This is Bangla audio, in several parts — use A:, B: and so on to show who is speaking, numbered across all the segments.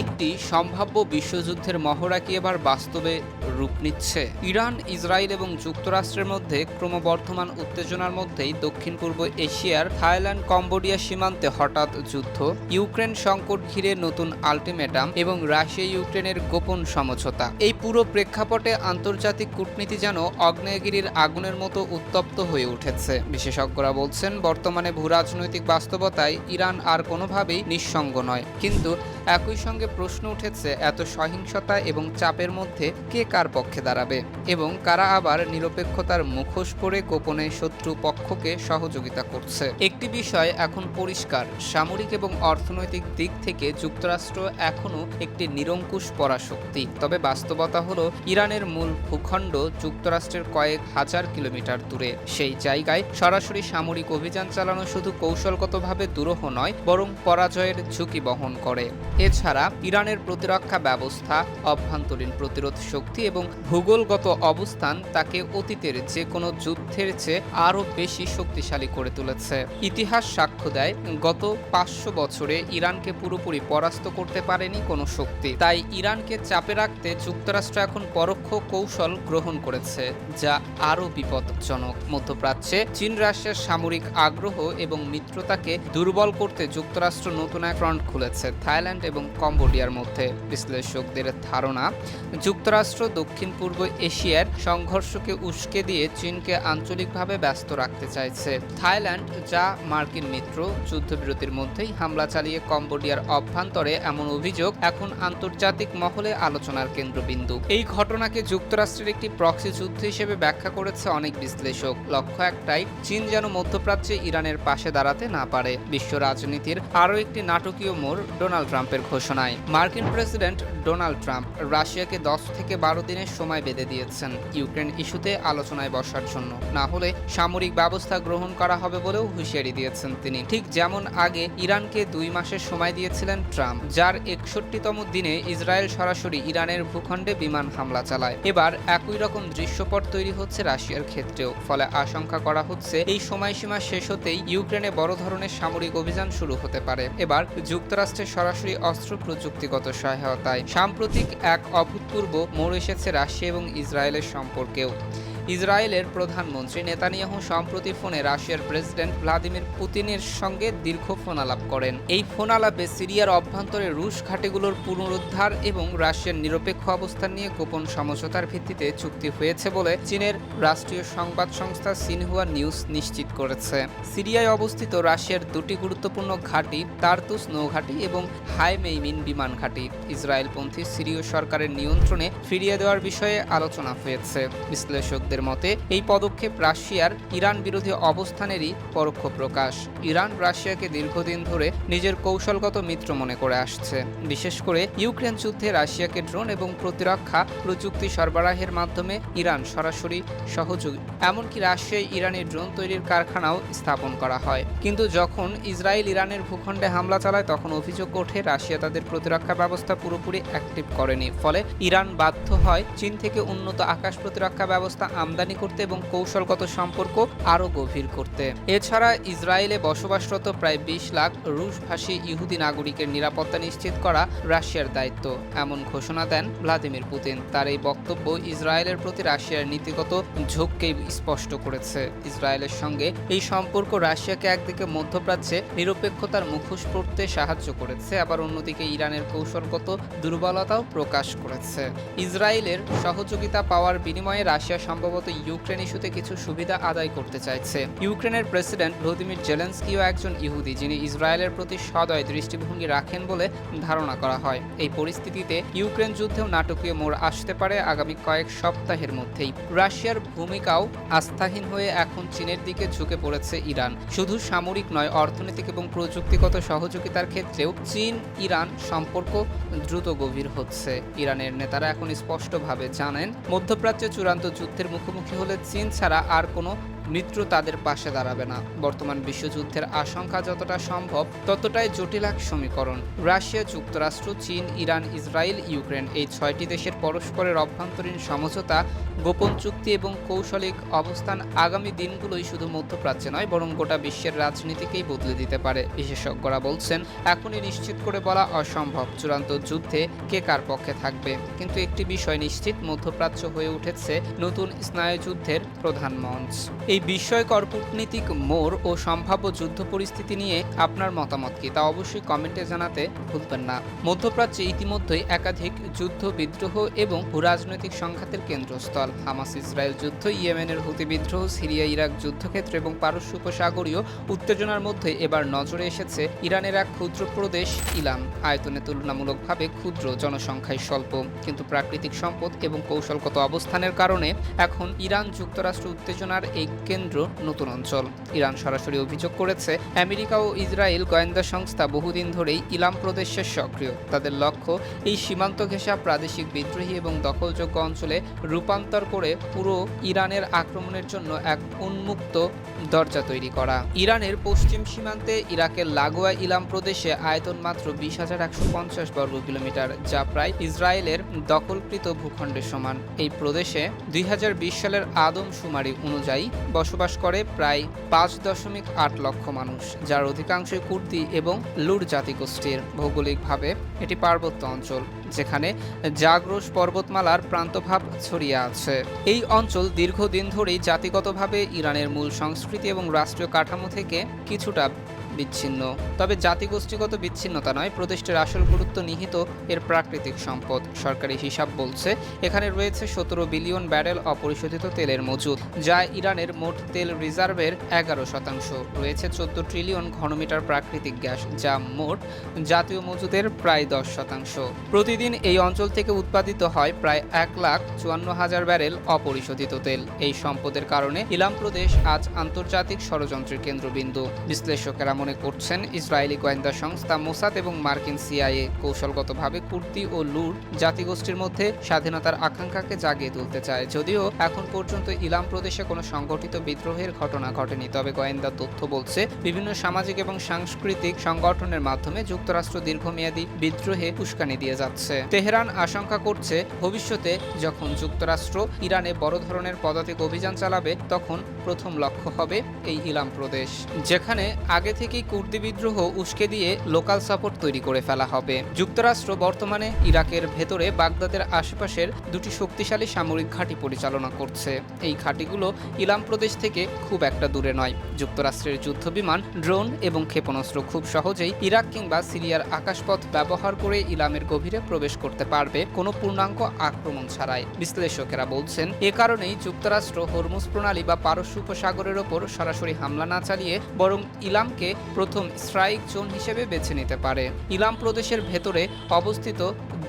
A: একটি সম্ভাব্য বিশ্বযুদ্ধের মহড়া কি এবার বাস্তবে রূপ নিচ্ছে? ইরান, ইসরায়েল এবং যুক্তরাষ্ট্রের মধ্যে ক্রমবর্ধমান উত্তেজনার মধ্যেই দক্ষিণ পূর্ব এশিয়ার থাইল্যান্ড, কম্বোডিয়া সীমান্তে হঠাৎ যুদ্ধ, ইউক্রেন সংকট ঘিরে নতুন আলটিমেটাম এবং রাশিয়া, ইউক্রেনের গোপন সমঝোতা। এই পুরো প্রেক্ষাপটে আন্তর্জাতিক কূটনীতি যেন অগ্নেয়গিরির আগুনের মতো উত্তপ্ত হয়ে উঠেছে। বিশেষজ্ঞরা বলছেন, বর্তমানে ভূরাজনৈতিক বাস্তবতায় ইরান আর কোনোভাবেই নিঃসঙ্গ নয়। কিন্তু একই সঙ্গে প্রশ্ন উঠেছে, এত সহিংসতা এবং চাপের মধ্যে কে কার পক্ষে দাঁড়াবে? এবং কারা আবার নিরপেক্ষতার মুখোশ পরে গোপনে শত্রু পক্ষকে সহযোগিতা করছে? একটি বিষয় এখন পরিষ্কার, সামরিক এবং অর্থনৈতিক দিক থেকে যুক্তরাষ্ট্র এখনও একটি নিরঙ্কুশ পরাশক্তি। তবে বাস্তবতা হলো, ইরানের মূল ভূখণ্ড যুক্তরাষ্ট্রের কয়েক হাজার কিলোমিটার দূরে। সেই জায়গায় সরাসরি সামরিক অভিযান চালানো শুধু কৌশলগতভাবে দুরূহ নয়, বরং পরাজয়ের ঝুঁকি বহন করে। এছাড়া ইরানের প্রতিরক্ষা ব্যবস্থা, অভ্যন্তরীণ প্রতিরোধ শক্তি এবং ভূগোলগত অবস্থান তাকে অতীতের যে কোনো যুদ্ধের চেয়ে আরও বেশি শক্তিশালী করে তুলেছে। ইতিহাস সাক্ষ্য দেয়, গত পাঁচশো বছরে ইরানকে পুরোপুরি পরাস্ত করতে পারেনি কোনো শক্তি। তাই ইরানকে চাপে রাখতে যুক্তরাষ্ট্র এখন পরোক্ষ কৌশল গ্রহণ করেছে, যা আরও বিপদজনক মধ্যপ্রাচ্যে চীন রাশিয়ার সামরিক আগ্রহ এবং মিত্রতাকে দুর্বল করতে যুক্তরাষ্ট্র নতুন এক ফ্রন্ট খুলেছে। থাইল্যান্ড এবং কম্বোডিয়ার মধ্যে বিশ্লেষকদের ধারণা, যুক্তরাষ্ট্র দক্ষিণ পূর্ব এশিয়ার সংঘর্ষকে উস্কে দিয়ে চীনকে আঞ্চলিকভাবে ব্যস্ত রাখতে চাইছে। থাইল্যান্ড, যা মার্কিন মিত্র, যুদ্ধবিরতির মধ্যেই হামলা চালিয়ে কম্বোডিয়ার অভ্যন্তরে এমন অভিযোগ এখন আন্তর্জাতিক মহলে আলোচনার কেন্দ্রবিন্দু। এই ঘটনাকে যুক্তরাষ্ট্রের একটি প্রক্সি যুদ্ধ হিসেবে ব্যাখ্যা করেছে অনেক বিশ্লেষক। লক্ষ্য একটাই, চীন যেন মধ্যপ্রাচ্যে ইরানের পাশে দাঁড়াতে না পারে। বিশ্ব রাজনীতির আরও একটি নাটকীয় মোড় ডোনাল্ড ট্রাম্পের ঘোষণায়। মার্কিন প্রেসিডেন্ট ডোনাল্ড ট্রাম্প রাশিয়াকে দশ থেকে বারো দিনের সময় বেঁধে দিয়েছেন ইউক্রেন ইস্যুতে আলোচনায় বসার জন্য। না হলে সামরিক ব্যবস্থা গ্রহণ করা হবে বলেও হুঁশিয়ারি দিয়েছেন তিনি। ঠিক যেমন আগে ইরানকে দুই মাসের সময় দিয়েছিলেন ট্রাম্প, যার একষট্টিতম দিনে ইসরায়েল সরাসরি ইরানের ভূখণ্ডে বিমান হামলা চালায়। এবার একই রকম দৃশ্যপট তৈরি হচ্ছে রাশিয়ার ক্ষেত্রেও, ফলে আশঙ্কা করা হচ্ছে এই সময়সীমা শেষ হতেই ইউক্রেনে বড় ধরনের সামরিক অভিযান শুরু হতে পারে। এবার যুক্তরাষ্ট্রের সরাসরি অস্ত্র প্রযুক্তিগত সহায়তায়। সাম্প্রতিক এক অভূতপূর্ব মোড় এসেছে রাশিয়া এবং ইসরায়েলের সম্পর্কেও। ইসরায়েলের প্রধানমন্ত্রী নেতানিয়াহু সম্প্রতি ফোনে রাশিয়ার প্রেসিডেন্ট ভ্লাদিমির পুতিনের সঙ্গে দীর্ঘ ফোন আলাপ করেন। এই ফোন আলাপে সিরিয়ার অভ্যন্তরে রুশ ঘাঁটিগুলোর পুনরুদ্ধার এবং রাশিয়ার নিরপেক্ষ অবস্থান নিয়ে গোপন সমঝোতার ভিত্তিতে চুক্তি হয়েছে বলে চীনের রাষ্ট্রীয় সংবাদ সংস্থা সিনহুয়া নিউজ নিশ্চিত করেছে। সিরিয়ায় অবস্থিত রাশিয়ার দুটি গুরুত্বপূর্ণ ঘাঁটি, তার্তুস নৌঘাঁটি এবং হাইমেইমিন বিমান ঘাঁটি। ইসরায়েলপন্থী সিরীয় সরকারের নিয়ন্ত্রণে ফিরিয়ে দেওয়ার বিষয়ে আলোচনা হয়েছে। বিশ্লেষকদের মতে, এই পদক্ষেপ রাশিয়ার ইরান বিরোধী অবস্থানেরই পরোক্ষ প্রকাশ। ইরান রাশিয়াকে দীর্ঘদিন ধরে নিজের কৌশলগত মিত্র মনে করে আসছে। বিশেষ করে ইউক্রেন যুদ্ধে রাশিয়াকে ড্রোন এবং প্রতিরক্ষা প্রযুক্তি সরবরাহের মাধ্যমে ইরান সরাসরি সহযোগী এমনকি রাশিয়ায় ইরানের ড্রোন তৈরির কারখানাও স্থাপন করা হয়। কিন্তু যখন ইসরায়েল ইরানের ভূখণ্ডে হামলা চালায়, তখন অভিযোগ ওঠে, রাশিয়া তাদের প্রতিরক্ষা ব্যবস্থা পুরোপুরি অ্যাক্টিভ করেনি। ফলে ইরান বাধ্য হয় চীন থেকে উন্নত আকাশ প্রতিরক্ষা ব্যবস্থা আমদানি করতে এবং কৌশলগত সম্পর্ক আরও গভীর করতে। এছাড়া ইসরায়েলে বসবাসরত প্রায় বিশ লাখ রুশভাষী ইহুদি নাগরিকের নিরাপত্তা নিশ্চিত করা রাশিয়ার দায়িত্ব। এমন ঘোষণা দেন ভ্লাদিমির পুতিন। তার এই বক্তব্য ইসরায়েলের প্রতি রাশিয়ার নীতিগত ঝোঁককেই স্পষ্ট করেছে। ইসরায়েলের সঙ্গে এই সম্পর্ক রাশিয়াকে একদিকে মধ্যপ্রাচ্যে নিরপেক্ষতার মুখোশ পড়তে সাহায্য করেছে, আবার অন্যদিকে ইরানের কৌশলগত দুর্বলতাও প্রকাশ করেছে। ইসরায়েলের সহযোগিতা পাওয়ার বিনিময়ে রাশিয়া সম্ভবত ইউক্রেন ইস্যুতে কিছু সুবিধা আদায় করতে চাইছে। ইউক্রেনের প্রেসিডেন্ট ভ্লাদিমির জেলেন্সকিও একজন ইহুদি, যিনি ইসরায়েলের প্রতি সদয় দৃষ্টিভঙ্গি রাখেন বলে ধারণা করা হয়। এই পরিস্থিতিতে ইউক্রেন যুদ্ধেও নাটকীয় মোড় আসতে পারে আগামী কয়েক সপ্তাহের মধ্যেই। রাশিয়ার ভূমিকাও আস্থাহীন হয়ে এখন চীনের দিকে ঝুঁকে পড়েছে ইরান। শুধু সামরিক নয়, অর্থনৈতিক এবং প্রযুক্তিগত সহযোগিতার ক্ষেত্রেও চীন ইরান সম্পর্ক দ্রুত গভীর হচ্ছে। ইরানের নেতারা এখন স্পষ্টভাবে জানেন, মধ্যপ্রাচ্যে চূড়ান্ত যুদ্ধের মুখোমুখি হলে চীন ছাড়া আর কোনো মিত্র তাদের পাশে দাঁড়াবে না। বর্তমান বিশ্বযুদ্ধের আশঙ্কা যতটা সম্ভব, ততটাই জটিল এক সমীকরণ। রাশিয়া, যুক্তরাষ্ট্র, চীন, ইরান, ইসরায়েল, ইউক্রেন এই ছয়টি দেশের পরস্পরের অভ্যন্তরীণ সমঝোতা, গোপন চুক্তি এবং কৌশলিক অবস্থান আগামী দিনগুলোই শুধু মধ্যপ্রাচ্যে নয়, বরং গোটা বিশ্বের রাজনীতিকেই বদলে দিতে পারে, বিশেষজ্ঞরা বলছেন। এখনই নিশ্চিত করে বলা অসম্ভব, চূড়ান্ত যুদ্ধে কে কার পক্ষে থাকবে। কিন্তু একটি বিষয় নিশ্চিত, মধ্যপ্রাচ্য হয়ে উঠেছে নতুন স্নায়ুযুদ্ধের প্রধান মঞ্চ। এই বিস্ময়কর কূটনীতিক মোড় ও সম্ভাব্য যুদ্ধ পরিস্থিতি নিয়ে আপনার মতামত কি তা অবশ্যই কমেন্টে জানাতে ভুলবেন না। মধ্যপ্রাচ্যে ইতিমধ্যেই একাধিক যুদ্ধ বিদ্রোহ এবং ভূরাজনৈতিক সংঘাতের কেন্দ্রস্থল। হামাস ইসরায়েল যুদ্ধ, ইয়েমেনের হুতি বিদ্রোহ, সিরিয়া, ইরাক যুদ্ধক্ষেত্র এবং পারস্য উপসাগরীয় উত্তেজনার মধ্যে এবার নজরে এসেছে ইরানের এক ক্ষুদ্র প্রদেশ ইলাম। আয়তনে তুলনামূলকভাবে ক্ষুদ্র, জনসংখ্যায় স্বল্প। কিন্তু প্রাকৃতিক সম্পদ এবং কৌশলগত অবস্থানের কারণে এখন ইরান যুক্তরাষ্ট্র উত্তেজনার এই কেন্দ্র, নতুন অঞ্চল। ইরান সরাসরি অভিযোগ করেছে, আমেরিকা ও ইসরায়েল গোয়েন্দা সংস্থা বহুদিন ধরেই ইলাম প্রদেশে সক্রিয়। তাদের লক্ষ্য, এই সীমান্ত ঘেঁষা প্রাদেশিক বিদ্রোহী এবং দখলযোগ্য অঞ্চলে রূপান্তর করে পুরো ইরানের আক্রমণের জন্য এক উন্মুক্ত দরজা তৈরি করা। ইরানের পশ্চিম সীমান্তে ইরাকের লাগোয়া ইলাম প্রদেশে আয়তন মাত্র বিশ হাজার একশো পঞ্চাশ বর্গ কিলোমিটার, যা প্রায় ইসরায়েলের দখলকৃত ভূখণ্ডের সমান। এই প্রদেশে দুই হাজার বিশ সালের আদমশুমারি অনুযায়ী বসবাস করে প্রায় পাঁচ দশমিক আট লক্ষ মানুষ, যার অধিকাংশই কুর্দি এবং লুর জাতিগোষ্ঠীর। ভৌগোলিকভাবে এটি পার্বত্য অঞ্চল, যেখানে জাগ্রস পর্বতমালার প্রান্তভাব ছড়িয়ে আছে। এই অঞ্চল দীর্ঘদিন ধরেই জাতিগতভাবে ইরানের মূল সংস্কৃতি এবং রাষ্ট্রীয় কাঠামো থেকে কিছুটা বিচ্ছিন্ন। তবে জাতিগোষ্ঠীগত বিচ্ছিন্নতা নয় প্রদেশটির আসল গুরুত্ব নিহিত এর প্রাকৃতিক সম্পদ। সরকারি হিসাব বলছে, এখানে রয়েছে সতেরো বিলিয়ন ব্যারেল অপরিশোধিত তেলের মজুদ, যা ইরানের মোট তেল রিজার্ভের এগারো শতাংশ। রয়েছে চোদ্দ ট্রিলিয়ন ঘনমিটার প্রাকৃতিক গ্যাস, যা মোট জাতীয় মজুদের প্রায় দশ শতাংশ। প্রতিদিন এই অঞ্চল থেকে উৎপাদিত হয় প্রায় এক লাখ চুয়ান্ন হাজার ব্যারেল অপরিশোধিত তেল। এই সম্পদের কারণে ইলাম প্রদেশ আজ আন্তর্জাতিক ষড়যন্ত্রের কেন্দ্রবিন্দু। বিশ্লেষকেরা মনে করছেন ইসরায়েলি গোয়েন্দা সংস্থা মোসাদ এবং মার্কিন সিআইএ। কৌশলগতভাবে কুর্দি ও লুর জাতিগোষ্ঠীর মধ্যে স্বাধীনতার আকাঙ্ক্ষাকে জাগিয়ে তুলতে চায়। যদিও এখন পর্যন্ত ইলাম প্রদেশে কোনো সংগঠিত বিদ্রোহের ঘটনা ঘটেনি। তবে গোয়েন্দা তথ্য বলছে, বিভিন্ন সামাজিক এবং সাংস্কৃতিক সংগঠনের মাধ্যমে যুক্তরাষ্ট্র দীর্ঘমেয়াদী বিদ্রোহে উস্কানি দিয়ে যাচ্ছে। তেহরান আশঙ্কা করছে, ভবিষ্যতে যখন যুক্তরাষ্ট্র ইরানে বড় ধরনের পদাতিক অভিযান চালাবে, তখন প্রথম লক্ষ্য হবে এই ইলাম প্রদেশ। যেখানে আগে থেকেই কুর্দি বিদ্রোহ উস্কে দিয়ে লোকাল সাপোর্ট তৈরি করে ফেলা হবে। যুক্তরাষ্ট্র বর্তমানে ইরাকের ভেতরে বাগদাদের আশেপাশের দুটি শক্তিশালী সামরিক ঘাঁটি পরিচালনা করছে। এই ঘাঁটিগুলো ইলাম প্রদেশ থেকে খুব একটা দূরে নয়। যুক্তরাষ্ট্রের যুদ্ধবিমান, ড্রোন এবং ক্ষেপণাস্ত্র খুব সহজেই ইরাক কিংবা সিরিয়ার আকাশপথ ব্যবহার করে ইলামের গভীরে প্রবেশ করতে পারবে কোনো পূর্ণাঙ্গ আক্রমণ ছাড়াই। বিশ্লেষকেরা বলছেন, এ কারণেই যুক্তরাষ্ট্র হরমুজ প্রণালী বা পারস্য উপসাগরের ওপর সরাসরি হামলা না চালিয়ে বরং ইলামকে প্রথম স্ট্রাইক জোন হিসেবে বেছে নিতে পারে। ইলাম প্রদেশের ভেতরে অবস্থিত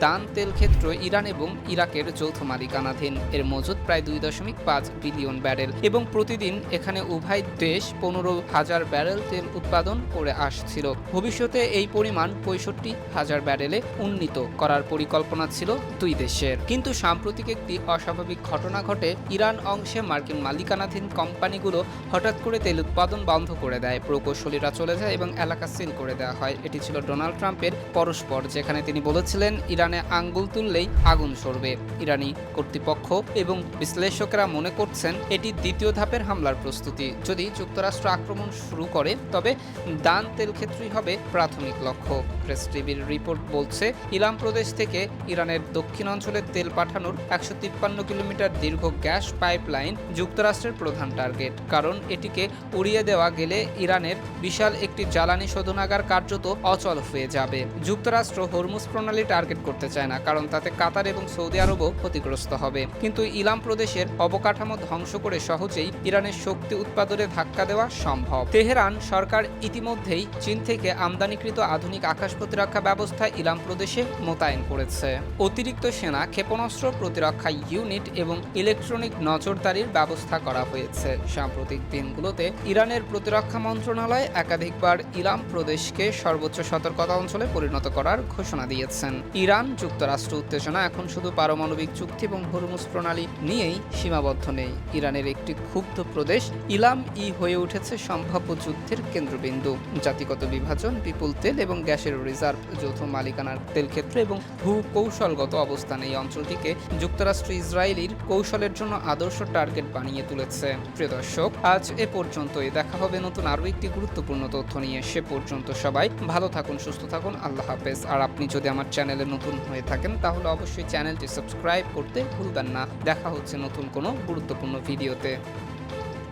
A: দান তেল ক্ষেত্র ইরান এবং ইরাকের যৌথ মালিকানাধীন। এর মজুদ প্রায় দুই দশমিক পাঁচ বিলিয়ন ব্যারেল। এবং প্রতিদিন এখানে উভয় দেশ পনেরো হাজার ব্যারেল তেল উৎপাদন করে আসছিল। ভবিষ্যতে এই পরিমাণ পঁয়ষট্টি হাজার ব্যারেলে উন্নীত করার পরিকল্পনা ছিল দুই দেশের। কিন্তু সাম্প্রতিক একটি অস্বাভাবিক ঘটনা ঘটে, ইরান অংশে মার্কিন মালিকানাধীন কোম্পানিগুলো হঠাৎ করে তেল উৎপাদন বন্ধ করে দেয়। প্রকৌশলীরা চলে যায় এবং এলাকা সিল করে দেওয়া হয়। এটি ছিল ডোনাল্ড ট্রাম্পের পরস্পর, যেখানে তিনি বলেছিলেন, ইরানে আঙ্গুল তুললেই আগুন সরবে। ইরানি কর্তৃপক্ষ এবং বিশ্লেষকেরা মনে করছেন এটি দ্বিতীয় ধাপের হামলার প্রস্তুতি। যদি যুক্তরাষ্ট্র আক্রমণ শুরু করে, তবে দান তেল ক্ষেত্রই হবে প্রাথমিক লক্ষ্য। প্রেস টিভির রিপোর্ট বলছে, ইলাম প্রদেশ থেকে ইরানের দক্ষিণ অঞ্চলে তেল পাঠানোর একশো তিপ্পান্ন কিলোমিটার দীর্ঘ গ্যাস পাইপলাইন যুক্তরাষ্ট্রের প্রধান টার্গেট। কারণ এটিকে উড়িয়ে দেওয়া গেলে ইরানের বিশাল একটি জ্বালানি শোধনাগার কার্যত অচল হয়ে যাবে। যুক্তরাষ্ট্র হরমুজ প্রণালী টার্গেট করতে চায় না, কারণ তাতে কাতার এবং সৌদি আরবও ক্ষতিগ্রস্ত হবে। কিন্তু ইলাম প্রদেশের অবকাঠামো ধ্বংস করে সহজেই ইরানের শক্তি উৎপাদনে ধাক্কা দেওয়া সম্ভব। তেহরান সরকার ইতিমধ্যেই চীন থেকে আমদানিকৃত আধুনিক আকাশ প্রতিরক্ষা ব্যবস্থা ইলাম প্রদেশে মোতায়েন করেছে। অতিরিক্ত সেনা, ক্ষেপণাস্ত্র প্রতিরক্ষা ইউনিট এবং ইলেকট্রনিক নজরদারির ব্যবস্থা করা হয়েছে। সাম্প্রতিক দিনগুলোতে ইরানের প্রতিরক্ষা মন্ত্রণালয় একাধিকবার ইলাম প্রদেশকে সর্বোচ্চ সতর্কতা অঞ্চলে পরিণত করার ঘোষণা দিয়েছেন। ইরান যুক্তরাষ্ট্র উত্তেজনা এখন শুধু পারমাণবিক চুক্তি এবং হরমুজ প্রণালী নিয়েই সীমাবদ্ধ নেই। ইরানের একটি ক্ষুব্ধ প্রদেশ ইলাম ই হয়ে উঠেছে সম্ভাব্য যুদ্ধের কেন্দ্রবিন্দু। জাতিগত বিভাজন, বিপুল তেল এবং গ্যাসের রিজার্ভ, যৌথ মালিকানার তেল ক্ষেত্র এবং ভূ কৌশলগত অবস্থান এই অঞ্চলটিকে যুক্তরাষ্ট্র ইসরায়েলির কৌশলের জন্য আদর্শ টার্গেট বানিয়ে তুলেছে। প্রিয় দর্শক, আজ এ পর্যন্তই। দেখা হবে নতুন আরও একটি গুরুত্বপূর্ণ তথ্য নিয়ে। সে পর্যন্ত সবাই ভালো থাকুন, সুস্থ থাকুন। আল্লাহ হাফেজ। আর আপনি যদি আমার চ্যানেলে নতুন হয়ে থাকেন, তাহলে অবশ্যই চ্যানেলটি সাবস্ক্রাইব করতে ভুলবেন না। দেখা হচ্ছে নতুন কোনো গুরুত্বপূর্ণ ভিডিওতে।